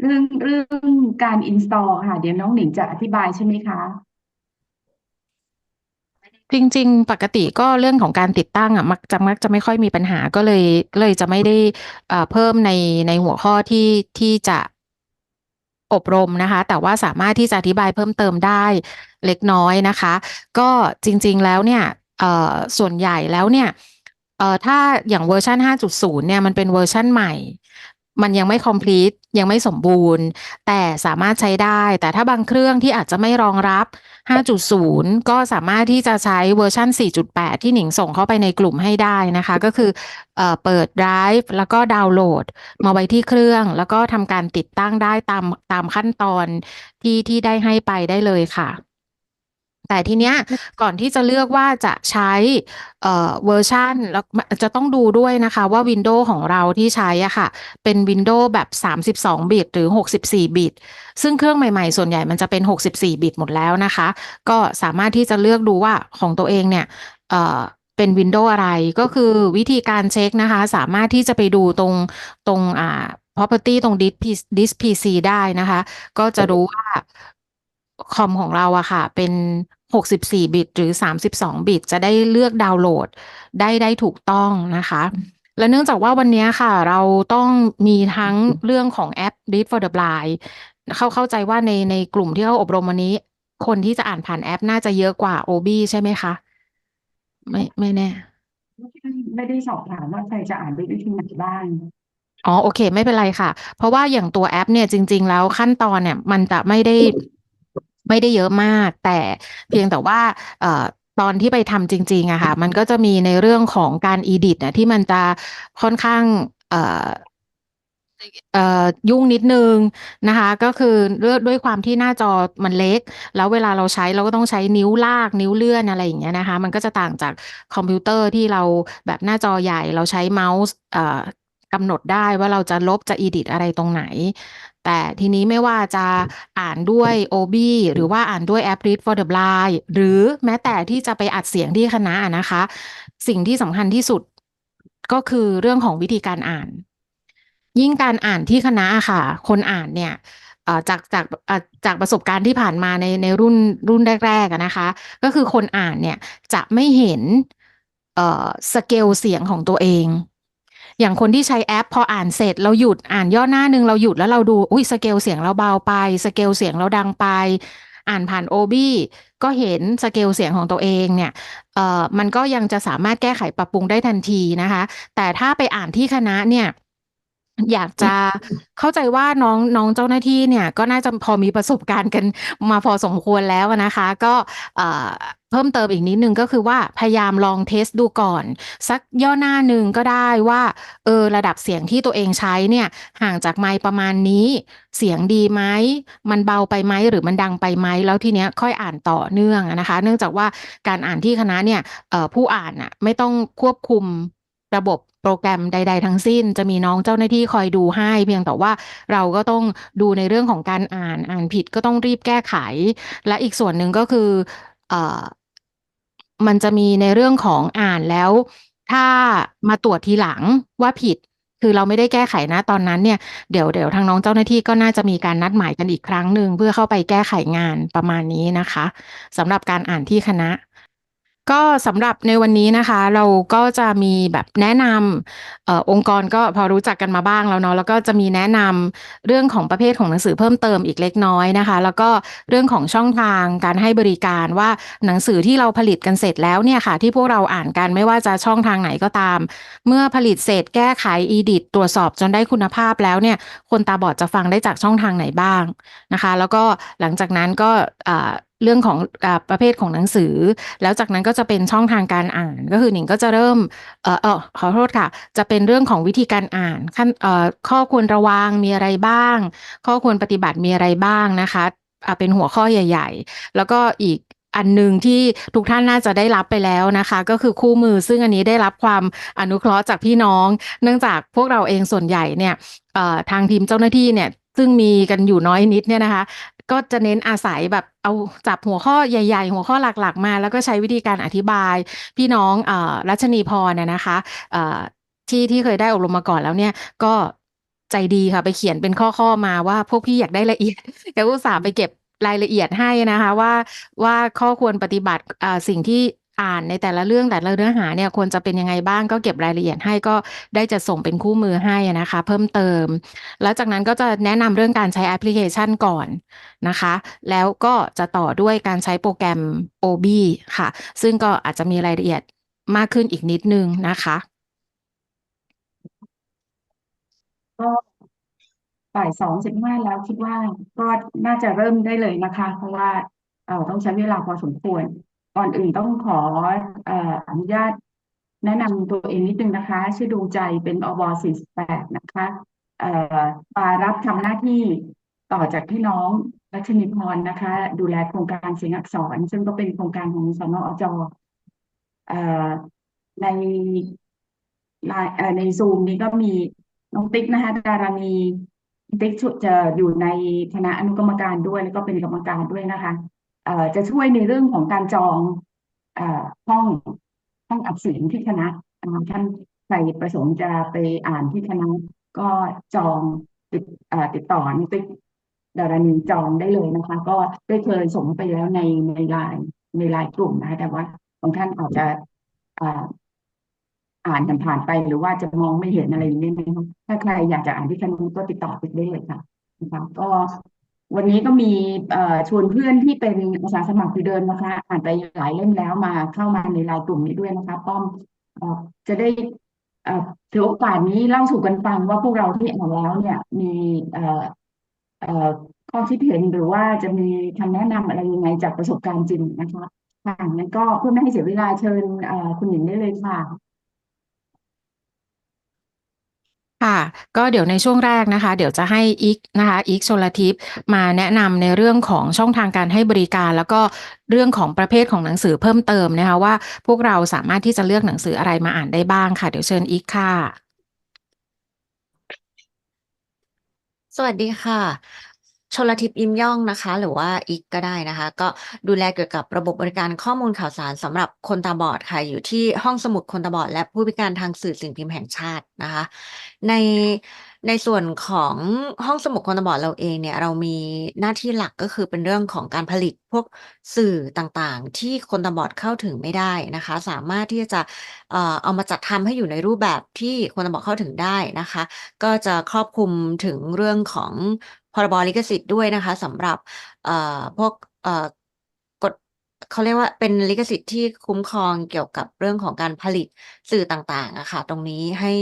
เรื่องเรื่องการ install ค่ะ เดี๋ยวน้องหนิงจะอธิบายใช่ไหมคะ จริง ๆ ปกติก็เรื่องของการติดตั้งอะมักจะมักจะไม่ค่อยมีปัญหาก็เลยเลยจะไม่ได้เอ่อเพิ่มในในหัวข้อที่ที่จะอบรมนะคะ แต่ว่าสามารถที่จะอธิบายเพิ่มเติมได้เล็กน้อยนะคะ ก็จริง ๆ แล้วเนี่ยเอ่อส่วนใหญ่แล้วเนี่ยเอ่อถ้าอย่างเวอร์ชัน5.0 เนี่ยมันเป็นเวอร์ชันใหม่ มันยังไม่ complete ยังไม่สมบูรณ์ แต่สามารถใช้ได้ แต่ถ้าบางเครื่องที่อาจจะไม่รองรับ 5.0 ก็สามารถที่จะใช้เวอร์ชัน4.8 ที่หนิงส่งเข้าไปในกลุ่มให้ได้นะคะ ก็คือเอ่อเปิด Drive แล้วก็ดาวน์โหลด มาไว้ที่เครื่อง แล้วก็ทำการติดตั้งได้ตามตามขั้นตอนที่ที่ได้ให้ไปได้เลยค่ะ แต่ทีเนี้ยก่อนที่จะเลือกว่าจะใช้เอ่อเวอร์ชันแล้วจะต้องดูด้วยนะคะว่าวินโดว์ของเราที่ใช้อะค่ะ เป็นวินโดว์แบบ 32 บิตหรือ 64 บิต ซึ่งเครื่องใหม่ๆ ส่วนใหญ่มันจะเป็น 64 บิตหมดแล้วนะคะ ก็สามารถที่จะเลือกดูว่าของตัวเองเนี่ยเอ่อเป็นวินโดว์อะไรก็คือวิธีการเช็คนะคะ สามารถที่จะไปดูตรงตรงอ่า property ตรง disk disk PC ได้นะคะ ก็จะรู้ว่าคอมของเราอะค่ะ เป็น 64 บิตหรือ 32 บิต จะได้เลือกดาวน์โหลดได้ได้ถูกต้องนะคะ และเนื่องจากว่าวันนี้ค่ะ เราต้องมีทั้งเรื่องของแอป Read for the Blind เข้าเข้าใจว่าในในกลุ่มที่เขาอบรมวันนี้ คนที่จะอ่านผ่านแอปน่าจะเยอะกว่า OB ใช่ไหมคะ ไม่ไม่แน่ ไม่ได้สอบถามว่าใครจะอ่านด้วยวิธีไหนบ้างอ๋อโอเค ไม่เป็นไรค่ะ เพราะว่าอย่างตัวแอปเนี่ยจริง ๆ แล้วขั้นตอนเนี่ย มันจะไม่ได้ ไม่ได้เยอะมาก แต่เพียงแต่ว่าตอนที่ไปทำจริงๆอะค่ะ มันก็จะมีในเรื่องของการอีดิทนะที่มันจะค่อนข้างยุ่งนิดนึงนะคะ ก็คือเลือกด้วยความที่หน้าจอมันเล็ก แล้วเวลาเราใช้เราก็ต้องใช้นิ้วลากนิ้วเลื่อนอะไรอย่างเงี้ยนะคะ มันก็จะต่างจากคอมพิวเตอร์ที่เราแบบหน้าจอใหญ่เราใช้เมาส์กำหนดได้ว่าเราจะลบจะอีดิทอะไรตรงไหน แต่ทีนี้ไม่ว่าจะอ่านด้วย OB หรือว่าอ่านด้วยแอป Read for the Blind หรือแม้แต่ที่จะไปอัดเสียงที่คณะนะคะ สิ่งที่สำคัญที่สุดก็คือเรื่องของวิธีการอ่าน ยิ่งการอ่านที่คณะค่ะ คนอ่านเนี่ยจากจากจากประสบการณ์ที่ผ่านมาในในรุ่นรุ่นแรกๆนะคะ ก็คือคนอ่านเนี่ยจะไม่เห็นสเกลเสียงของตัวเอง อย่างคนที่ใช้แอป พออ่านเสร็จเราหยุดอ่านย่อหน้าหนึ่งเราหยุดแล้วเราดูอุ้ยสเกลเสียงเราเบาไป สเกลเสียงเราดังไป อ่านผ่านโอบี้ก็เห็นสเกลเสียงของตัวเองเนี่ยเอ่อมันก็ยังจะสามารถแก้ไขปรับปรุงได้ทันทีนะคะ แต่ถ้าไปอ่านที่คณะเนี่ยอยากจะเข้าใจว่าน้องน้องเจ้าหน้าที่เนี่ย ก็น่าจะพอมีประสบการณ์กันมาพอสมควรแล้วนะคะ ก็ เพิ่มเติมอีกนิดนึงก็คือว่าพยายามลองเทสดูก่อน สักย่อหน้าหนึ่งก็ได้ว่าเออระดับเสียงที่ตัวเองใช้เนี่ยห่างจากไมค์ประมาณนี้ เสียงดีไหมมันเบาไปไหมหรือมันดังไปไหมแล้วทีเนี้ยค่อยอ่านต่อเนื่องนะคะ เนื่องจากว่าการอ่านที่คณะเนี่ยผู้อ่านอะไม่ต้องควบคุมระบบโปรแกรมใด ๆ ทั้งสิ้น จะมีน้องเจ้าหน้าที่คอยดูให้ เพียงแต่ว่าเราก็ต้องดูในเรื่องของการอ่านอ่านผิดก็ต้องรีบแก้ไข และอีกส่วนหนึ่งก็คืออ มันจะมีในเรื่องของอ่านแล้ว ถ้ามาตรวจทีหลังว่าผิด คือเราไม่ได้แก้ไขนะตอนนั้นเนี่ยเดี๋ยวเดี๋ยวทางน้องเจ้าหน้าที่ก็น่าจะมีการนัดหมายกันอีกครั้งหนึ่งเพื่อเข้าไปแก้ไขงานประมาณนี้นะคะสำหรับการอ่านที่คณะ ก็สำหรับในวันนี้นะคะ เราก็จะมีแบบแนะนำอองค์กรก็พอรู้จักกันมาบ้างแล้วเนาะแล้วก็จะมีแนะนำเรื่องของประเภทของหนังสือเพิ่มเติมอีกเล็กน้อยนะคะ แล้วก็เรื่องของช่องทางการให้บริการว่าหนังสือที่เราผลิตกันเสร็จแล้วเนี่ยค่ะ ที่พวกเราอ่านกันไม่ว่าจะช่องทางไหนก็ตาม เมื่อผลิตเสร็จแก้ไขอีดิตตรวจสอบจนได้คุณภาพแล้วเนี่ยคนตาบอดจะฟังได้จากช่องทางไหนบ้างนะคะ แล้วก็หลังจากนั้นก็ เรื่องของอประเภทของหนังสือ แล้วจากนั้นก็จะเป็นช่องทางการอ่านก็คือหนิงก็จะเริ่มเออเออขอโทษค่ะ จะเป็นเรื่องของวิธีการอ่านขั้นเอ่อข้อควรระวังมีอะไรบ้าง ข้อควรปฏิบัติมีอะไรบ้างนะคะเป็นหัวข้อใหญ่ ๆ แล้วก็อีกอันหนึ่งที่ทุกท่านน่าจะได้รับไปแล้วนะคะ ก็คือคู่มือซึ่งอันนี้ได้รับความอนุเคราะห์จากพี่น้อง เนื่องจากพวกเราเองส่วนใหญ่เนี่ยทางทีมเจ้าหน้าที่เนี่ย ซึ่งมีกันอยู่น้อยนิดเนี่ยนะคะ ก็จะเน้นอาศัยแบบเอาจับหัวข้อใหญ่ ๆ หัวข้อหลักๆ มา แล้วก็ใช้วิธีการอธิบาย พี่น้องอรัชนีพรน่ะนะคะที่ที่เคยได้อบรมมาก่อนแล้วเนี่ยก็ใจดีค่ะไปเขียนเป็นข้อๆมาว่าพวกพี่อยากได้ละเอียดแกอุตส่าห์ไปเก็บรายละเอียดให้นะคะว่าว่าข้อควรปฏิบัติอ่าสิ่งที่ อ่านในแต่ละเรื่องแต่ละเนื้อหาเนี่ยควรจะเป็นยังไงบ้างก็เก็บรายละเอียดให้ก็ได้จะส่งเป็นคู่มือให้นะคะ เพิ่มเติม แล้วจากนั้นก็จะแนะนำเรื่องการใช้แอปพลิเคชันก่อนนะคะ แล้วก็จะต่อด้วยการใช้โปรแกรม OB ค่ะ ซึ่งก็อาจจะมีรายละเอียดมากขึ้นอีกนิดนึงนะคะก็บ่ายสองสิบห้าแล้วคิดว่าก็น่าจะเริ่มได้เลยนะคะ เพราะว่าเอ่อต้องใช้เวลาพอสมควร ก่อนอื่นต้องขอเอ่ออนุญาตแนะนำตัวเองนิดนึงนะคะ ชื่อดวงใจเป็นอบ48 นะคะเอ่อมารับทำหน้าที่ต่อจากพี่น้องรัชนิพรนะคะ ดูแลโครงการเสียงอักษร ซึ่งก็เป็นโครงการของสนอจเอ่อในไลน์เอ่อในซูมนี้ก็มีน้องติ๊กนะคะดารานีติ๊กจะอยู่ในคณะอนุกรรมการด้วยแล้วก็เป็นกรรมการด้วยนะคะ จะช่วยในเรื่องของการจองห้องห้องอัดเสียงที่คณะท่านใครประสงค์จะไปอ่านที่คณะก็จองติดต่อติดต่อน้องติ๊กดารานีจองได้เลยนะคะ ก็ได้เคยส่งไปแล้วในในไลน์ในไลน์กลุ่มนะคะแต่ว่าบางท่านอาจจะอ่านผ่านไปหรือว่าจะมองไม่เห็นอะไรอย่างนี้ถ้าใครอยากจะอ่านที่คณะก็ติดต่อไปได้เลยค่ะนะคะก็ วันนี้ก็มีชวนเพื่อนที่เป็นอาสาสมัครคือเดินนะคะ อ่านไปหลายเล่มแล้วมาเข้ามาในไลน์กลุ่มนี้ด้วยนะคะ ป้อมอจะได้ถือโอกาสนี้เล่าสู่กันฟังว่าพวกเราที่อ่านแล้วเนี่ย มีข้อคิดเห็นหรือว่าจะมีคำแนะนำอะไรยังไงจากประสบการณ์จริงนะคะค่ะงั้นก็เพื่อไม่ให้เสียเวลาเชิญคุณหญิงได้เลยค่ะ ค่ะ ก็เดี๋ยวในช่วงแรกนะคะ เดี๋ยวจะให้อีกนะคะอีกชลทิพย์มาแนะนำในเรื่องของช่องทางการให้บริการ แล้วก็เรื่องของประเภทของหนังสือเพิ่มเติมนะคะว่าพวกเราสามารถที่จะเลือกหนังสืออะไรมาอ่านได้บ้างค่ะ เดี๋ยวเชิญอีกค่ะ สวัสดีค่ะ ชลทิพย์ยิ้มย่องนะคะ หรือว่าอีกก็ได้นะคะ ก็ดูแลเกี่ยวกับระบบบริการข้อมูลข่าวสารสำหรับคนตาบอดค่ะ อยู่ที่ห้องสมุดคนตาบอด และผู้พิการทางสื่อสิ่งพิมพ์แห่งชาตินะคะ ในในส่วนของห้องสมุดคนตาบอดเราเองเนี่ย เรามีหน้าที่หลักก็คือเป็นเรื่องของการผลิตพวกสื่อต่างๆ ที่คนตาบอดเข้าถึงไม่ได้นะคะ สามารถที่จะเอามาจัดทำให้อยู่ในรูปแบบที่คนตาบอดเข้าถึงได้นะคะ ก็จะครอบคลุมถึงเรื่องของ รบลิขสิทธิ์ด้วยนะคะสำหรับพวกกฎเขาเรียกว่าเป็นลิขสิทธิ์ที่คุ้มครองเกี่ยวกับเรื่องของการผลิตสื่อต่างๆอะค่ะตรงนี้ให้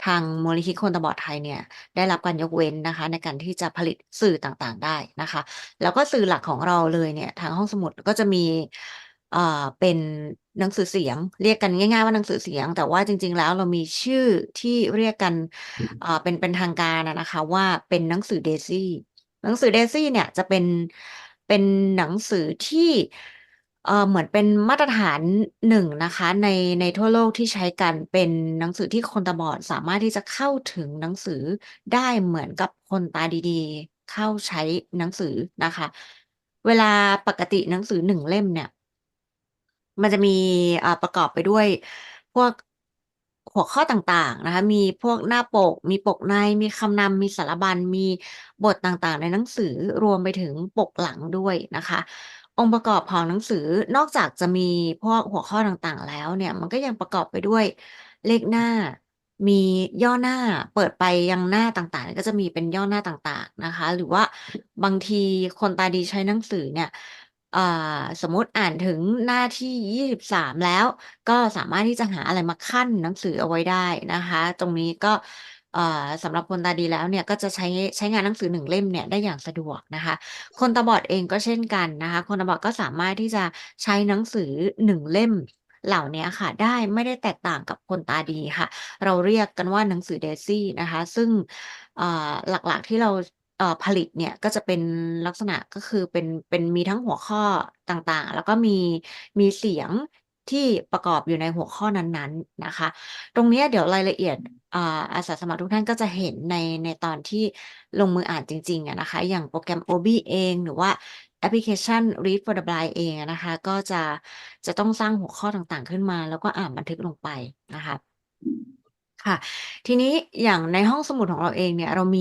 ทางมูลนิธิคนตาบอดไทยเนี่ยได้รับการยกเว้นนะคะ ในการที่จะผลิตสื่อต่างๆได้นะคะ แล้วก็สื่อหลักของเราเลยเนี่ยทางห้องสมุดก็จะมีเป็น หนังสือเสียง เรียกกันง่าย ๆ ว่าหนังสือเสียง แต่ว่าจริง ๆ แล้วเรามีชื่อที่เรียกกันเอ่อเป็นเป็นทางการอะนะคะว่าเป็นหนังสือเดซี่หนังสือเดซี่เนี่ยจะเป็นเป็นหนังสือที่เอ่อเหมือนเป็นมาตรฐานหนึ่งนะคะ ในในทั่วโลกที่ใช้กันเป็นหนังสือที่คนตาบอดสามารถที่จะเข้าถึงหนังสือได้เหมือนกับคนตาดีๆ เข้าใช้หนังสือนะคะ เวลาปกติหนังสือหนึ่งเล่มเนี่ย มันจะมี อ่า ประกอบไปด้วยพวกหัวข้อต่าง ๆ นะคะ มีพวกหน้าปก มีปกใน มีคำนำ มีสารบัญ มีบทต่าง ๆ ในหนังสือ รวมไปถึงปกหลังด้วยนะคะ องค์ประกอบของหนังสือนอกจากจะมีพวกหัวข้อต่าง ๆ แล้วเนี่ย มันก็ยังประกอบไปด้วยเลขหน้า มีย่อหน้า เปิดไปยังหน้าต่าง ๆ ก็จะมีเป็นย่อหน้าต่าง ๆ นะคะ หรือว่าบางทีคนตาดีใช้หนังสือเนี่ย อ่าสมมติอ่านถึงหน้าที่ 23 แล้ว ก็สามารถที่จะหาอะไรมาคั่นหนังสือเอาไว้ได้นะคะ ตรงนี้ก็อ่าสำหรับคนตาดีแล้วเนี่ยก็จะใช้ใช้งานหนังสือ1เล่มเนี่ยได้อย่างสะดวกนะคะ คนตาบอดเองก็เช่นกันนะคะ คนตาบอดก็สามารถที่จะใช้หนังสือ1เล่ม เหล่านี้ค่ะ ได้ไม่ได้แตกต่างกับคนตาดีค่ะ เราเรียกกันว่าหนังสือ Daisy นะคะ ซึ่งอ่าหลักๆที่เรา เอ่อผลิตเนี่ยก็จะเป็นลักษณะ ก็คือเป็น เป็นมีทั้งหัวข้อต่าง ๆ แล้วก็มี มีเสียงที่ประกอบอยู่ในหัวข้อนั้น ๆ นะคะ ตรงเนี้ยเดี๋ยวรายละเอียด อ่า อาสาสมัครทุกท่านก็จะเห็นใน ในตอนที่ลงมืออ่านจริง ๆ อะนะคะ อย่างโปรแกรม OB เอง หรือว่าแอปพลิเคชัน Read for the Blind เองอะนะคะ ก็จะ จะต้องสร้างหัวข้อต่าง ๆ ขึ้นมา แล้วก็อ่านบันทึกลงไปนะคะ ค่ะ ทีนี้อย่างในห้องสมุดของเราเองเนี่ย เรามี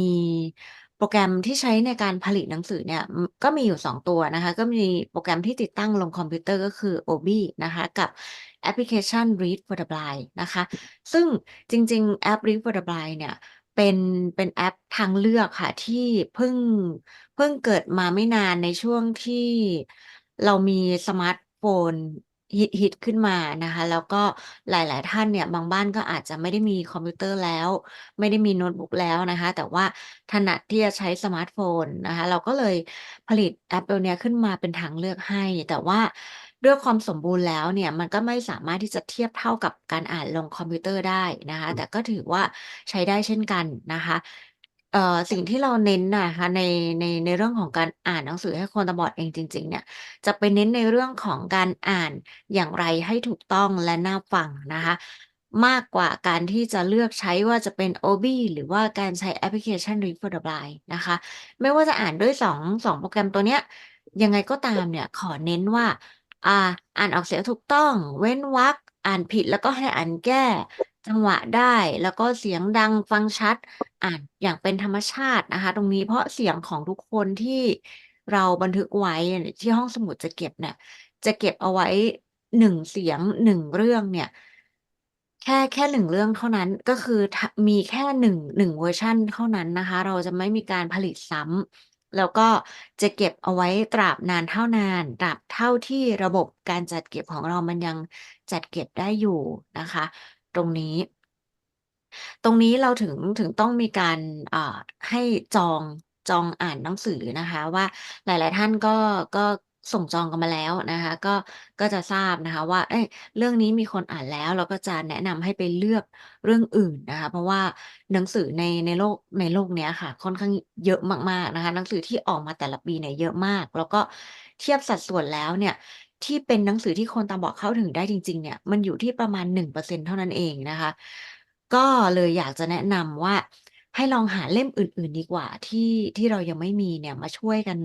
โปรแกรมที่ใช้ในการผลิตหนังสือเนี่ย ก็มีอยู่ 2 ตัวนะคะ ก็มีโปรแกรมที่ติดตั้งลงคอมพิวเตอร์ก็คือ Obi นะคะ กับแอปพลิเคชัน Read for the Blind นะคะ ซึ่งจริง ๆ แอป Read for the Blind เนี่ยเป็นเป็นแอปทางเลือกค่ะ ที่เพิ่งเพิ่งเกิดมาไม่นานในช่วงที่เรามีสมาร์ตโฟน ฮิตขึ้นมานะคะ แล้วก็หลาย ๆ ท่านเนี่ย บางบ้านก็อาจจะไม่ได้มีคอมพิวเตอร์แล้ว ไม่ได้มีโน้ตบุ๊กแล้วนะคะ แต่ว่าถนัดที่จะใช้สมาร์ตโฟนนะคะ เราก็เลยผลิตแอปตัวเนี้ยขึ้นมาเป็นทางเลือกให้ แต่ว่าด้วยความสมบูรณ์แล้วเนี่ย มันก็ไม่สามารถที่จะเทียบเท่ากับการอ่านลงคอมพิวเตอร์ได้นะคะ แต่ก็ถือว่าใช้ได้เช่นกันนะคะ เอ่อ สิ่งที่เราเน้นนะคะใน ใน ในเรื่องของการอ่านหนังสือให้คนตาบอดเองจริง ๆ เนี่ย จะไปเน้นในเรื่องของการอ่านอย่างไรให้ถูกต้องและน่าฟังนะคะ มากกว่าการที่จะเลือกใช้ว่าจะเป็น Obi หรือว่าการใช้แอปพลิเคชัน Read for the Blind นะคะ ไม่ว่าจะอ่านด้วย 2 2 โปรแกรมตัวเนี้ย ยังไงก็ตามเนี่ย ขอเน้นว่า อ่า อ่านออกเสียงถูกต้อง เว้นวรรค อ่านผิดแล้วก็ให้อ่านแก้ จังหวะได้ แล้วก็เสียงดังฟังชัด อ่านอย่างเป็นธรรมชาตินะคะ ตรงนี้เพราะเสียงของทุกคนที่เราบันทึกไว้ที่ห้องสมุดจะเก็บเนี่ย จะเก็บเอาไว้1เสียง1เรื่องเนี่ย แค่แค่1เรื่องเท่านั้นก็คือมีแค่1 1เวอร์ชันเท่านั้นนะคะ เราจะไม่มีการผลิตซ้ำแล้วก็จะเก็บเอาไว้ตราบนานเท่านานตราบเท่าที่ระบบการจัดเก็บของเรามันยังจัดเก็บได้อยู่นะคะ ตรงนี้ ตรงนี้เราถึงถึงต้องมีการอ่าให้จองจองอ่านหนังสือนะคะ ว่าหลาย ๆ ท่านก็ก็ส่งจองกันมาแล้วนะคะ ก็ก็จะทราบนะคะ ว่า เอ๊ะเรื่องนี้มีคนอ่านแล้วเราก็จะแนะนำให้ไปเลือกเรื่องอื่นนะคะ เพราะว่าหนังสือในในโลกในโลกเนี้ยค่ะ ค่อนข้างเยอะมากๆนะคะ หนังสือที่ออกมาแต่ละปีเนี่ยเยอะมาก แล้วก็เทียบสัดส่วนแล้วเนี่ย ที่เป็นหนังสือที่คนตาบอดเข้าถึงได้จริง ๆ เนี่ย มันอยู่ที่ประมาณ 1%เท่านั้นเองนะคะ ก็เลยอยากจะแนะนำว่า ให้ลองหาเล่มอื่น ๆ ดีกว่าที่ที่เรายังไม่มีเนี่ยมาช่วยกัน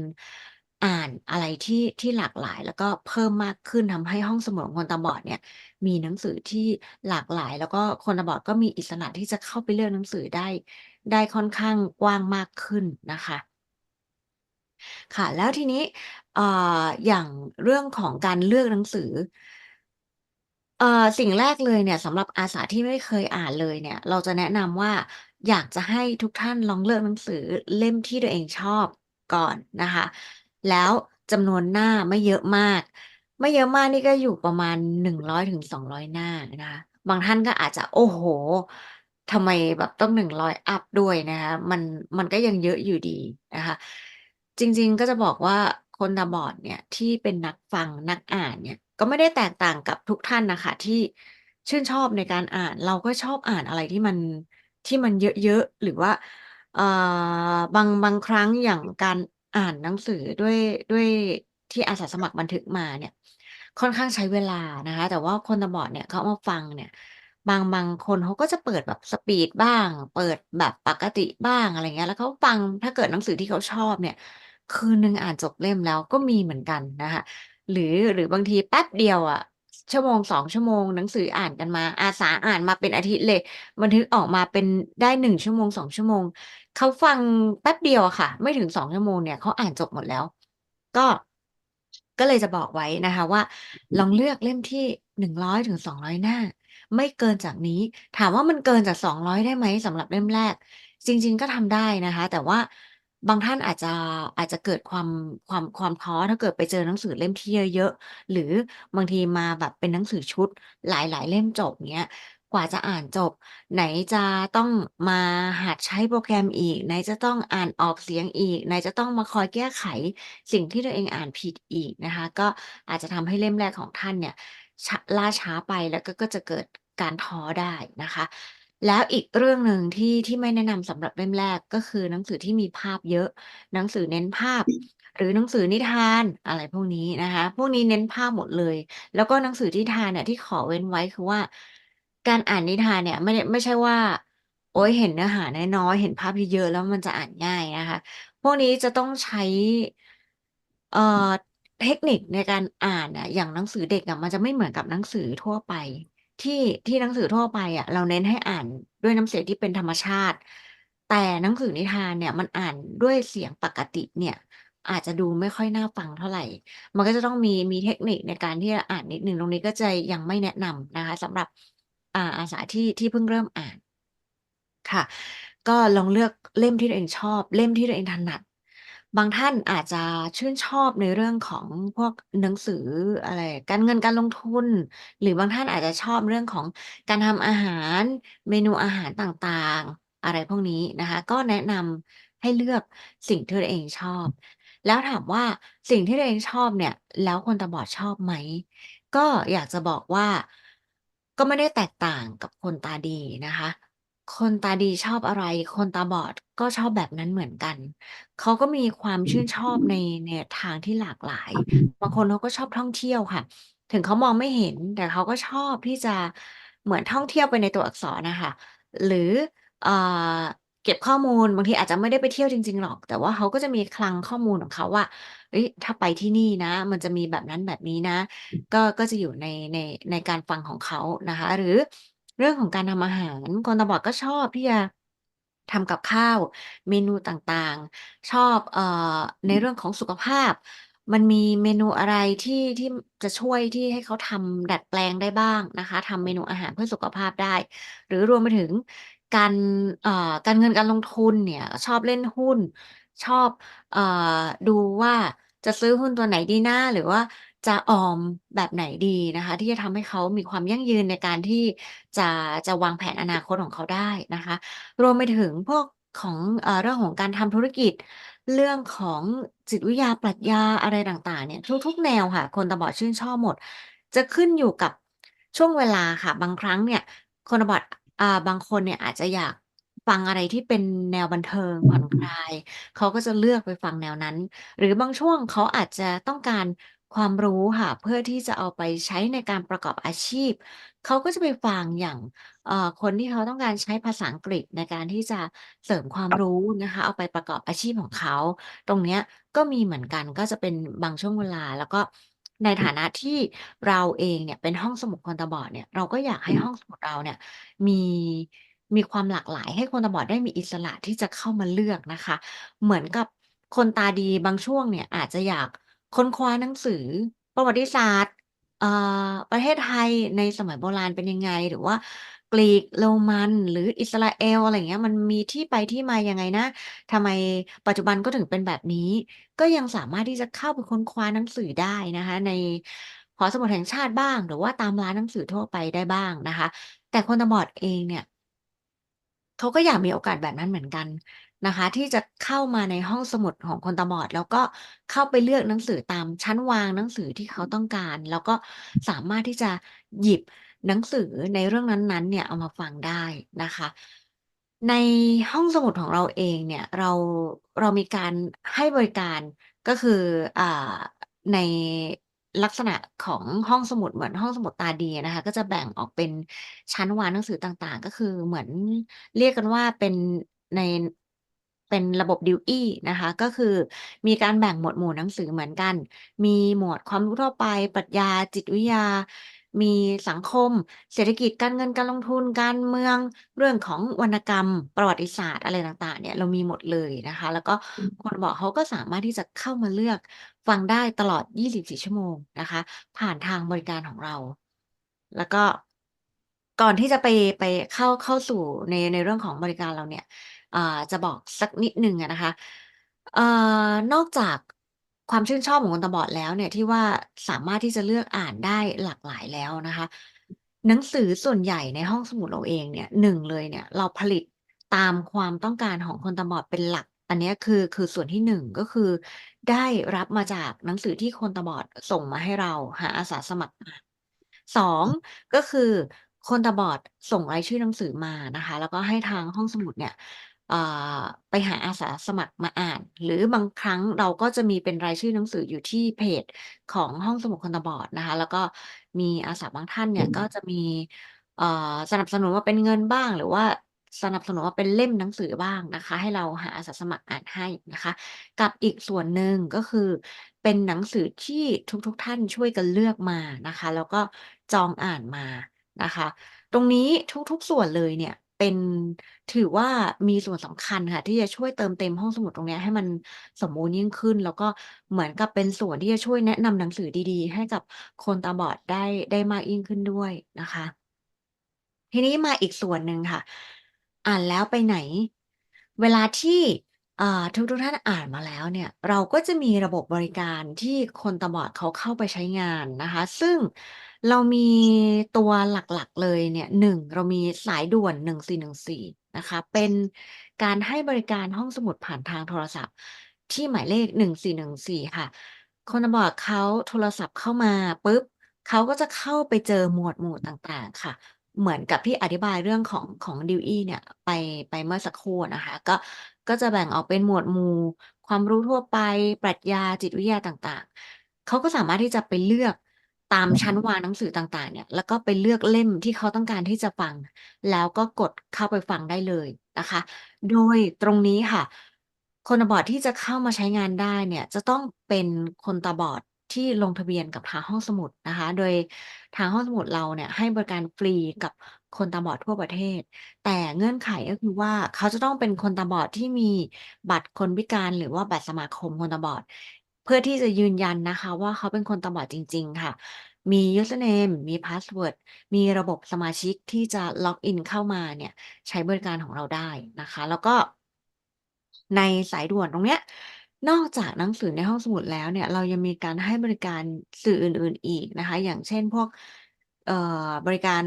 อ่านอะไรที่ที่หลากหลาย แล้วก็เพิ่มมากขึ้นทำให้ห้องสมุดของคนตาบอดเนี่ย มีหนังสือที่หลากหลาย แล้วก็คนตาบอดก็มีอิสระที่จะเข้าไปเลือกหนังสือได้ ได้ค่อนข้างกว้างมากขึ้นนะคะ ค่ะ แล้วทีนี้เอ่ออย่างเรื่องของการเลือกหนังสือ เอ่อสิ่งแรกเลยเนี่ยสำหรับอาสาที่ไม่เคยอ่านเลยเนี่ย เราจะแนะนำว่าอยากจะให้ทุกท่านลองเลือกหนังสือเล่มที่ตัวเองชอบก่อนนะคะ แล้วจำนวนหน้าไม่เยอะมาก ไม่เยอะมากนี่ก็อยู่ประมาณ100-200หน้านะคะบางท่านก็อาจจะโอ้โฮทำไมแบบต้อง100อัปด้วยนะคะมันมันก็ยังเยอะอยู่ดีนะคะ จริง ๆ ก็จะบอกว่าคนตาบอดเนี่ยที่เป็นนักฟังนักอ่านเนี่ย ก็ไม่ได้แตกต่างกับทุกท่านน่ะค่ะ ที่ชื่นชอบในการอ่าน เราก็ชอบอ่านอะไรที่มัน ที่มันเยอะ ๆ หรือว่า เอ่อ บาง บางครั้งอย่างการอ่านหนังสือด้วย ด้วยที่อาสาสมัครบันทึกมาเนี่ย ค่อนข้างใช้เวลานะคะ แต่ว่าคนตาบอดเนี่ยเขาเอามาฟังเนี่ย บาง บางคนเขาก็จะเปิดแบบสปีดบ้าง เปิดแบบปกติบ้าง อะไรเงี้ย แล้วเขาฟัง ถ้าเกิดหนังสือที่เขาชอบเนี่ย คืนหนึ่งอ่านจบเล่มแล้วก็มีเหมือนกันนะคะ หรือหรือบางทีแป๊บเดียวอะชั่วโมง2ชั่วโมงหนังสืออ่านกันมา อาสาอ่านมาเป็นอาทิตย์เลย บันทึกออกมาเป็นได้1ชั่วโมง2ชั่วโมง เขาฟังแป๊บเดียวอะค่ะ ไม่ถึง2ชั่วโมงเนี่ยเขาอ่านจบหมดแล้ว ก็ก็เลยจะบอกไว้นะคะว่า ลองเลือกเล่มที่100-200หน้า ไม่เกินจากนี้ ถามว่ามันเกินจาก200ได้ไหมสำหรับเล่มแรก จริง ๆ ก็ทำได้นะคะ แต่ว่า บางท่านอาจจะอาจจะเกิดความความความท้อถ้าเกิดไปเจอหนังสือเล่มที่เยอะๆหรือบางทีมาแบบเป็นหนังสือชุดหลายๆ เล่มจบเงี้ยกว่าจะอ่านจบ ไหนจะต้องมาหัดใช้โปรแกรมอีก ไหนจะต้องอ่านออกเสียงอีก ไหนจะต้องมาคอยแก้ไขสิ่งที่ตัวเองอ่านผิดอีกนะคะ ก็อาจจะทำให้เล่มแรกของท่านเนี่ยล่าช้าไปแล้วก็ก็จะเกิดการท้อได้นะคะ แล้วอีกเรื่องหนึ่งที่ ที่ไม่แนะนำสำหรับเล่มแรก ก็คือหนังสือที่มีภาพเยอะ หนังสือเน้นภาพ หรือหนังสือนิทาน อะไรพวกนี้นะคะ พวกนี้เน้นภาพหมดเลย แล้วก็หนังสือนิทานเนี่ยที่ขอเว้นไว้คือว่า การอ่านนิทานเนี่ยไม่ได้ไม่ใช่ว่า โอ๊ย เห็นเนื้อหาน้อยๆ เห็นภาพเยอะๆแล้วมันจะอ่านง่ายนะคะ พวกนี้จะต้องใช้ เอ่อ เทคนิคในการอ่านอะอย่างหนังสือเด็กอะมันจะไม่เหมือนกับหนังสือทั่วไป ที่ ที่หนังสือทั่วไปอะ เราเน้นให้อ่านด้วยน้ำเสียงที่เป็นธรรมชาติ แต่หนังสือนิทานเนี่ยมันอ่านด้วยเสียงปกติเนี่ย อาจจะดูไม่ค่อยน่าฟังเท่าไหร่มันก็จะต้องมี มีเทคนิคในการที่จะอ่านนิดหนึ่ง ตรงนี้ก็จะยังไม่แนะนำนะคะสำหรับ อ่า อาสาที่ ที่เพิ่งเริ่มอ่าน ค่ะ ก็ลองเลือกเล่มที่ตัวเองชอบ เล่มที่ตัวเองถนัด บางท่านอาจจะชื่นชอบในเรื่องของพวกหนังสืออะไรการเงินการลงทุน หรือบางท่านอาจจะชอบเรื่องของการทำอาหารเมนูอาหารต่างๆ อะไรพวกนี้นะคะ ก็แนะนำให้เลือกสิ่งที่ตัวเองชอบ แล้วถามว่าสิ่งที่ตัวเองชอบเนี่ย แล้วคนตาบอดชอบไหม ก็อยากจะบอกว่าก็ไม่ได้แตกต่างกับคนตาดีนะคะ คนตาดีชอบอะไร คนตาบอดก็ชอบแบบนั้นเหมือนกัน เขาก็มีความชื่นชอบในในทางที่หลากหลาย บางคนเขาก็ชอบท่องเที่ยวค่ะ ถึงเขามองไม่เห็น แต่เขาก็ชอบที่จะเหมือนท่องเที่ยวไปในตัวอักษรน่ะค่ะหรือเอ่อเก็บข้อมูลบางทีอาจจะไม่ได้ไปเที่ยวจริง ๆ หรอก แต่ว่าเขาก็จะมีคลังข้อมูลของเขาว่าเฮ้ยถ้าไปที่นี่นะ มันจะมีแบบนั้นแบบนี้นะ ก็ก็จะอยู่ในในในการฟังของเขานะคะ หรือ เรื่องของการทำอาหาร คนตาบอดก็ชอบที่จะทำกับข้าว เมนูต่างๆ ชอบ เอ่อ ในเรื่องของสุขภาพ มันมีเมนูอะไรที่ ที่จะช่วยที่ให้เขาทำดัดแปลงได้บ้างนะคะ ทำเมนูอาหารเพื่อสุขภาพได้ หรือรวมไปถึงการ เอ่อ การเงินการลงทุนเนี่ย ชอบเล่นหุ้น ชอบ เอ่อ ดูว่าจะซื้อหุ้นตัวไหนดีนะ หรือว่า จะออมแบบไหนดีนะคะ ที่จะทำให้เขามีความยั่งยืนในการที่จะ จะวางแผนอนาคตของเขาได้นะคะ รวมไปถึงพวกของ เอ่อ เรื่องของการทำธุรกิจ เรื่องของจิตวิทยา ปรัชญา อะไรต่าง ๆ เนี่ย ทุก ๆ แนวค่ะ คนตาบอดชื่นชอบหมด จะขึ้นอยู่กับช่วงเวลาค่ะ บางครั้งเนี่ย คนตาบอด อ่า บางคนเนี่ยอาจจะอยากฟังอะไรที่เป็นแนวบันเทิง ผ่อนคลาย เขาก็จะเลือกไปฟังแนวนั้น หรือบางช่วงเขาอาจจะต้องการ ความรู้ค่ะ เพื่อที่จะเอาไปใช้ในการประกอบอาชีพ เขาก็จะไปฟังอย่าง เอ่อ คนที่เขาต้องการใช้ภาษาอังกฤษในการที่จะเสริมความรู้นะคะ เอาไปประกอบอาชีพของเขา ตรงเนี้ยก็มีเหมือนกัน ก็จะเป็นบางช่วงเวลา แล้วก็ในฐานะที่เราเองเนี่ยเป็นห้องสมุดคนตาบอดเนี่ย เราก็อยากให้ห้องสมุดเราเนี่ยมี มีความหลากหลาย ให้คนตาบอดได้มีอิสระที่จะเข้ามาเลือกนะคะ เหมือนกับคนตาดีบางช่วงเนี่ยอาจจะอยาก ค้นคว้าหนังสือประวัติศาสตร์เอ่อประเทศไทยในสมัยโบราณเป็นยังไง หรือว่ากรีกโรมัน หรืออิสราเอลอะไรเงี้ย มันมีที่ไปที่มายังไงนะทำไมปัจจุบันก็ถึงเป็นแบบนี้ ก็ยังสามารถที่จะเข้าไปค้นคว้าหนังสือได้นะคะ ในหอสมุดแห่งชาติบ้าง หรือว่าตามร้านหนังสือทั่วไปได้บ้างนะคะ แต่คนตาบอดเองเนี่ย เขาก็อยากมีโอกาสแบบนั้นเหมือนกัน นะคะ ที่จะเข้ามาในห้องสมุดของคนตาบอด แล้วก็เข้าไปเลือกหนังสือตามชั้นวางหนังสือที่เขาต้องการ แล้วก็สามารถที่จะหยิบหนังสือในเรื่องนั้นๆเนี่ยเอามาฟังได้นะคะ ในห้องสมุดของเราเองเนี่ยเราเรามีการให้บริการก็คืออ่าในลักษณะของห้องสมุดเหมือนห้องสมุดตาดีนะคะ ก็จะแบ่งออกเป็นชั้นวางหนังสือต่างๆ ก็คือเหมือนเรียกกันว่าเป็นใน เป็นระบบ Dewey นะคะ ก็คือมีการแบ่งหมวดหมู่หนังสือเหมือนกัน มีหมวดความรู้ทั่วไป ปรัชญา จิตวิทยา มีสังคม เศรษฐกิจการเงินการลงทุนการเมืองเรื่องของวรรณกรรม ประวัติศาสตร์อะไรต่างๆ เนี่ยเรามีหมดเลยนะคะ แล้วก็คนบอดเขาก็สามารถที่จะเข้ามาเลือกฟังได้ตลอด 24 ชั่วโมงนะคะ ผ่านทางบริการของเรา แล้วก็ก่อนที่จะไปไปเข้าเข้าสู่ในในเรื่องของบริการเราเนี่ย อ่าจะบอกสักนิดหนึ่งอะนะคะ เอ่อ นอกจากความชื่นชอบของคนตาบอดแล้วเนี่ย ที่ว่าสามารถที่จะเลือกอ่านได้หลากหลายแล้วนะคะ หนังสือส่วนใหญ่ในห้องสมุดเราเองเนี่ย 1 เลยเนี่ย เราผลิตตามความต้องการของคนตาบอดเป็นหลัก อันเนี้ยคือ คือส่วนที่ 1 ก็คือได้รับมาจากหนังสือที่คนตาบอดส่งมาให้เรา หาอาสาสมัครอ่าน2ก็คือคนตาบอดส่งรายชื่อหนังสือมานะคะ แล้วก็ให้ทางห้องสมุดเนี่ย ไปหาอาสาสมัครมาอ่าน หรือบางครั้งเราก็จะมีเป็นรายชื่อหนังสืออยู่ที่เพจของห้องสมุดคนตาบอดนะคะ แล้วก็มีอาสาบางท่านเนี่ยก็จะมีเอ่อสนับสนุนมาเป็นเงินบ้าง หรือว่าสนับสนุนมาเป็นเล่มหนังสือบ้างนะคะ ให้เราหาอาสาสมัครอ่านให้นะคะ กับอีกส่วนหนึ่งก็คือ เป็นหนังสือที่ทุกๆท่านช่วยกันเลือกมานะคะ แล้วก็จองอ่านมานะคะ ตรงนี้ทุกๆส่วนเลยเนี่ย เป็น ถือว่ามีส่วนสำคัญค่ะ ที่จะช่วยเติมเต็มห้องสมุดตรงเนี้ยให้มันสมบูรณ์ยิ่งขึ้น แล้วก็เหมือนกับเป็นส่วนที่จะช่วยแนะนำหนังสือดี ๆ ให้กับคนตาบอดได้ ได้มากยิ่งขึ้นด้วยนะคะ ทีนี้มาอีกส่วนหนึ่งค่ะ อ่านแล้วไปไหน เวลาที่อ่าทุกท่านอ่านมาแล้วเนี่ย เราก็จะมีระบบบริการที่คนตาบอดเขาเข้าไปใช้งานนะคะ ซึ่ง เรามีตัวหลักๆเลยเนี่ย1เรามีสายด่วน1414นะคะ เป็นการให้บริการห้องสมุดผ่านทางโทรศัพท์ ที่หมายเลข1414ค่ะ คนบอดเขาโทรศัพท์เข้ามาปุ๊บเขาก็จะเข้าไปเจอหมวดหมู่ต่างๆค่ะ เหมือนกับที่อธิบายเรื่องของของ Dewey เนี่ยไปไปเมื่อสักครู่นะคะ ก็ก็จะแบ่งออกเป็นหมวดหมู่ ความรู้ทั่วไป ปรัชญาจิตวิทยาต่างๆ เขาก็สามารถที่จะไปเลือก ตามชั้นวางหนังสือต่างๆ เนี่ย แล้วก็ไปเลือกเล่มที่เขาต้องการที่จะฟัง แล้วก็กดเข้าไปฟังได้เลยนะคะ โดยตรงนี้ค่ะ คนตาบอดที่จะเข้ามาใช้งานได้เนี่ย จะต้องเป็นคนตาบอดที่ลงทะเบียนกับทางห้องสมุดนะคะ โดยทางห้องสมุดเราเนี่ยให้บริการฟรีกับคนตาบอดทั่วประเทศ แต่เงื่อนไขก็คือว่าเขาจะต้องเป็นคนตาบอดที่มีบัตรคนพิการหรือว่าบัตรสมาคมคนตาบอด พื่อที่จะยืนยันนะคะว่าเขาเป็นคนตาบอดจริง ๆ ค่ะ มี username มี password มีระบบสมาชิกที่จะล็อกอินเข้ามาเนี่ย ใช้บริการของเราได้นะคะ แล้วก็ ในสายด่วนตรงเนี้ย นอกจากหนังสือในห้องสมุดแล้วเนี่ย เรายังมีการให้บริการสื่ออื่น ๆ อีกนะคะ อย่างเช่นพวก เอ่อ บริการ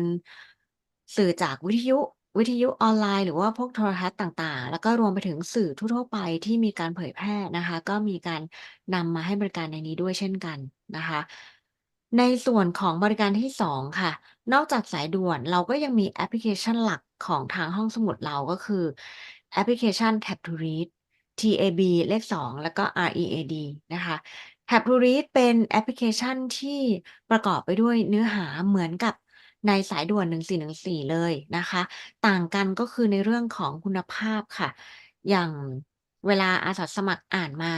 สื่อจากวิทยุ วิทยุออนไลน์ หรือว่าพวกโทรทัศน์ต่าง ๆ แล้วก็รวมไปถึงสื่อทั่ว ๆ ไปที่มีการเผยแพร่นะคะ ก็มีการนำมาให้บริการในนี้ด้วยเช่นกันนะคะ ในส่วนของบริการที่ 2 ค่ะ นอกจากสายด่วนเราก็ยังมีแอปพลิเคชันหลักของทางห้องสมุดเราก็คือแอปพลิเคชัน Tab to Read TAB เลข 2 แล้วก็ READ นะคะ Tab to Read เป็นแอปพลิเคชันที่ประกอบไปด้วยเนื้อหาเหมือนกับ ในสายด่วน 1414 เลยนะคะ ต่างกันก็คือในเรื่องของคุณภาพค่ะ อย่างเวลาอาสาสมัครอ่านมา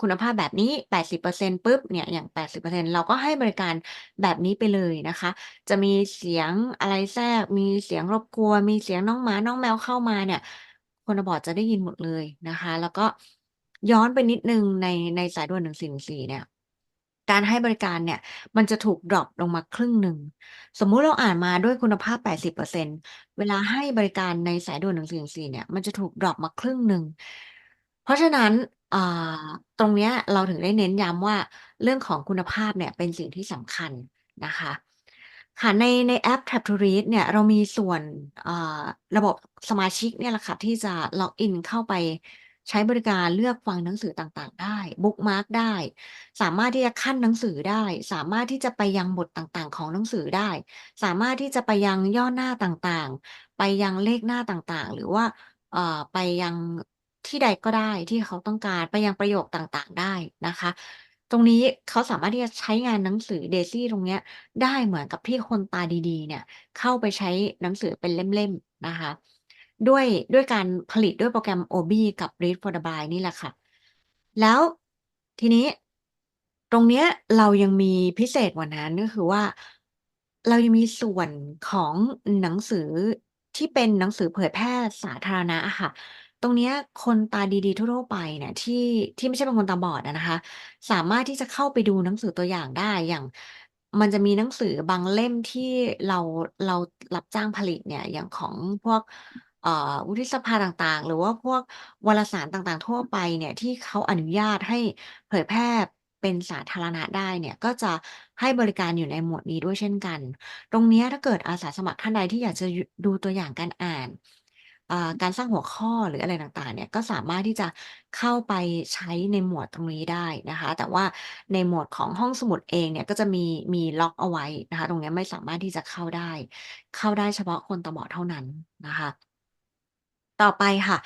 คุณภาพแบบนี้ 80%ปุ๊บ เนี่ย อย่าง 80%เราก็ให้บริการแบบนี้ไปเลยนะคะ จะมีเสียงอะไรแทรก มีเสียงรบกวน มีเสียงน้องหมา น้องแมวเข้ามาเนี่ย คนบอดจะได้ยินหมดเลยนะคะ แล้วก็ย้อนไปนิดนึงในในสายด่วน 1414 เนี่ย การให้บริการเนี่ย มันจะถูกดรอปลงมาครึ่งหนึ่ง สมมุติเราอ่านมาด้วยคุณภาพ 80%เวลาให้บริการในสายด่วน1414เนี่ย มันจะถูกดรอปมาครึ่งหนึ่ง เพราะฉะนั้นตรงเนี้ยเราถึงได้เน้นย้ำว่าเรื่องของคุณภาพเนี่ยเป็นสิ่งที่สำคัญนะคะค่ะในในแอป Tab to Read เนี่ยเรามีส่วนระบบสมาชิกเนี่ยแหละค่ะที่จะล็อกอินเข้าไป ใช้บริการเลือกฟังหนังสือต่างๆ ได้บุ๊กมาร์กได้ สามารถที่จะคั่นหนังสือได้ สามารถที่จะไปยังบทต่างๆ ของหนังสือได้ สามารถที่จะไปยังย่อหน้าต่างๆ ไปยังเลขหน้าต่างๆ หรือว่าเอ่อไปยังที่ใดก็ได้ที่เขาต้องการไปยังประโยคต่างๆ ได้นะคะ ตรงนี้เขาสามารถที่จะใช้งานหนังสือ Daisy ตรงเนี้ยได้เหมือนกับที่คนตาดีๆ เนี่ยเข้าไปใช้หนังสือเป็นเล่มๆนะคะ ด้วยด้วยการผลิตด้วยโปรแกรม OB กับ Read for the Blind นี่แหละค่ะ แล้วทีนี้ตรงเนี้ยเรายังมีพิเศษกว่านั้นก็คือว่า เรายังมีส่วนของหนังสือที่เป็นหนังสือเผยแพร่สาธารณะอะค่ะ ตรงเนี้ยคนตาดีๆทั่วๆไปเนี่ยที่ที่ไม่ใช่เป็นคนตาบอดอะนะคะ สามารถที่จะเข้าไปดูหนังสือตัวอย่างได้อย่างมันจะมีหนังสือบางเล่มที่เราเรารับจ้างผลิตเนี่ยอย่างของพวก เอ่อ วุฒิสภาต่าง ๆ หรือว่าพวกวารสารต่าง ๆ ทั่วไปเนี่ย ที่เขาอนุญาตให้เผยแพร่เป็นสาธารณะได้เนี่ย ก็จะให้บริการอยู่ในหมวดนี้ด้วยเช่นกัน ตรงเนี้ยถ้าเกิดอาสาสมัครท่านใดที่อยากจะยุ ดูตัวอย่างการอ่าน อ่า การสร้างหัวข้อ หรืออะไรต่าง ๆ เนี่ย ก็สามารถที่จะเข้าไปใช้ในหมวดตรงนี้ได้นะคะ แต่ว่าในหมวดของห้องสมุดเองเนี่ย ก็จะมี มีล็อกเอาไว้นะคะ ตรงเนี้ยไม่สามารถที่จะเข้าได้ เข้าได้เฉพาะคนตาบอดเท่านั้นนะคะ ต่อไปค่ะ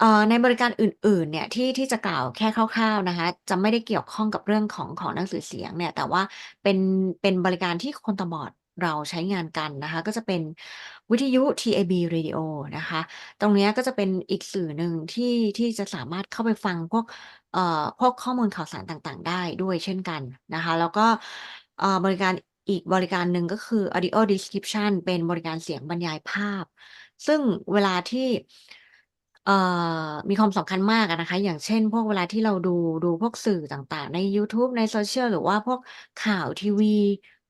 เอ่อ ในบริการอื่น ๆ เนี่ย ที่ ที่จะกล่าวแค่คร่าว ๆ นะคะ จะไม่ได้เกี่ยวข้องกับเรื่องของ ของหนังสือเสียงเนี่ย แต่ว่าเป็น เป็นบริการที่คนตาบอดเราใช้งานกันนะคะ ก็จะเป็นวิทยุ TAB Radio นะคะ ตรงเนี้ยก็จะเป็นอีกสื่อหนึ่งที่ ที่จะสามารถเข้าไปฟังพวก เอ่อ พวกข้อมูลข่าวสารต่าง ๆ ได้ด้วยเช่นกันนะคะ แล้วก็ เอ่อ บริการ อีกบริการหนึ่ง ก็คือ audio description เป็นบริการเสียงบรรยายภาพ ซึ่งเวลาที่ เอ่อ มีความสำคัญมากอะนะคะ อย่างเช่น พวกเวลาที่เราดู ดูพวกสื่อต่าง ๆ ในยูทูบ ใน Social หรือว่าพวกข่าวทีวี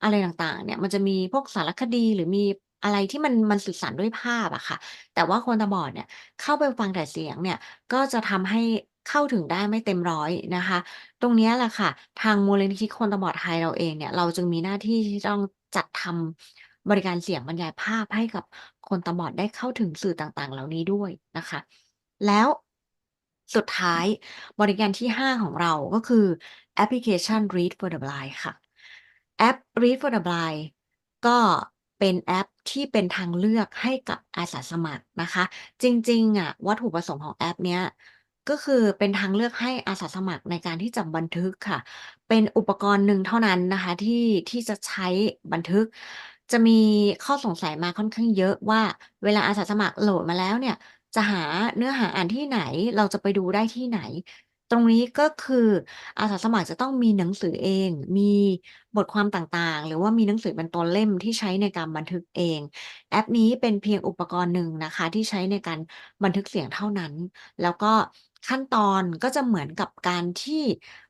อะไรต่าง ๆ เนี่ย มันจะมีพวกสารคดี หรือมีอะไรที่มัน มันสื่อสารด้วยภาพอะค่ะ แต่ว่าคนตาบอดเนี่ย เข้าไปฟังแต่เสียงเนี่ย ก็จะทำให้เข้าถึงได้ไม่เต็มร้อยนะคะ ตรงเนี้ยแหละค่ะ ทางมูลนิธิคนตาบอดไทยเราเองเนี่ย เราจึงมีหน้าที่ที่ต้องจัดทำ บริการเสียงบรรยายภาพให้กับคนตาบอดได้เข้าถึงสื่อต่างๆ เหล่านี้ด้วยนะคะ แล้วสุดท้ายบริการที่ 5 ของเราก็คือแอปพลิเคชัน Read for the Blind ค่ะ แอป Read for the Blind ก็เป็นแอปที่เป็นทางเลือกให้กับอาสาสมัครนะคะ จริงๆอะวัตถุประสงค์ของแอปเนี้ยก็คือเป็นทางเลือกให้อาสาสมัครในการที่จะบันทึกค่ะ เป็นอุปกรณ์หนึ่งเท่านั้นนะคะที่ที่จะใช้บันทึก จะมีข้อสงสัยมาค่อนข้างเยอะว่า เวลาอาสาสมัครโหลดมาแล้วเนี่ย จะหาเนื้อหาอ่านที่ไหน เราจะไปดูได้ที่ไหน ตรงนี้ก็คืออาสาสมัครจะต้องมีหนังสือเอง มีบทความต่างๆ หรือว่ามีหนังสือเป็นตัวเล่มที่ใช้ในการบันทึกเอง แอปนี้เป็นเพียงอุปกรณ์หนึ่งนะคะ ที่ใช้ในการบันทึกเสียงเท่านั้น แล้วก็ขั้นตอนก็จะเหมือนกับการที่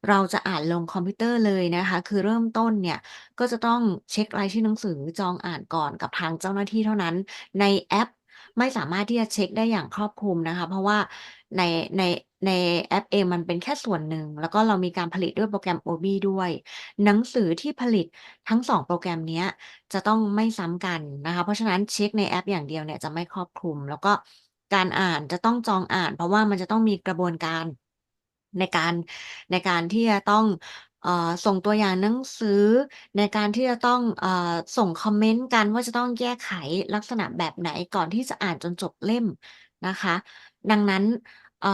เราจะอ่านลงคอมพิวเตอร์เลยนะคะ คือเริ่มต้นเนี่ย ก็จะต้องเช็กรายชื่อหนังสือจองอ่านก่อนกับทางเจ้าหน้าที่เท่านั้น ในแอปไม่สามารถที่จะเช็กได้อย่างครอบคลุมนะคะ เพราะว่า ในในในแอปเองมันเป็นแค่ส่วนหนึ่ง แล้วก็เรามีการผลิตด้วยโปรแกรม Obi ด้วย หนังสือที่ผลิตทั้ง2โปรแกรมเนี้ยจะต้องไม่ซ้ำกันนะคะ เพราะฉะนั้นเช็กในแอปอย่างเดียวเนี่ยจะไม่ครอบคลุม แล้วก็การอ่านจะต้องจองอ่าน เพราะว่ามันจะต้องมีกระบวนการในการในการที่จะต้องส่งตัวอย่างหนังสือในการที่จะต้องอส่งคอมเมนต์กันว่าจะต้องแก้ไขลักษณะแบบไหนก่อนที่จะอ่านจนจบเล่มนะคะ ดังนั้นเอ่อ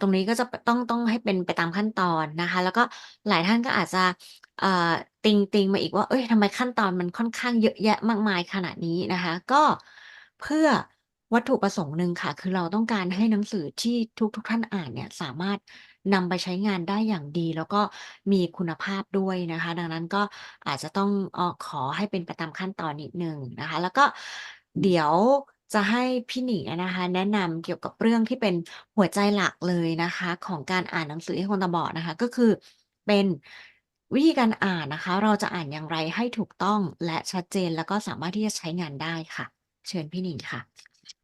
ตรงนี้ก็จะต้องต้องให้เป็นไปตามขั้นตอนนะคะ แล้วก็หลายท่านก็อาจจะเอ่อติงมาอีกว่าเฮ้ยทำไมขั้นตอนมันค่อนข้างเยอะแยะมากมายขนาดนี้นะคะ ก็เพื่อวัตถุประสงค์หนึ่งค่ะ คือเราต้องการให้หนังสือที่ทุกๆท่านอ่านเนี่ยสามารถนำไปใช้งานได้อย่างดี แล้วก็มีคุณภาพด้วยนะคะ ดังนั้นก็อาจจะต้องออขอให้เป็นไปตามขั้นตอนนิดนึงนะคะ แล้วก็เดี๋ยว จะให้พี่หนิงอะนะคะ แนะนำเกี่ยวกับเรื่องที่เป็นหัวใจหลักเลยนะคะ ของการอ่านหนังสือให้คนตาบอดนะคะ ก็คือเป็นวิธีการอ่านนะคะ เราจะอ่านอย่างไรให้ถูกต้องและชัดเจน แล้วก็สามารถที่จะใช้งานได้ค่ะ เชิญพี่หนิงค่ะ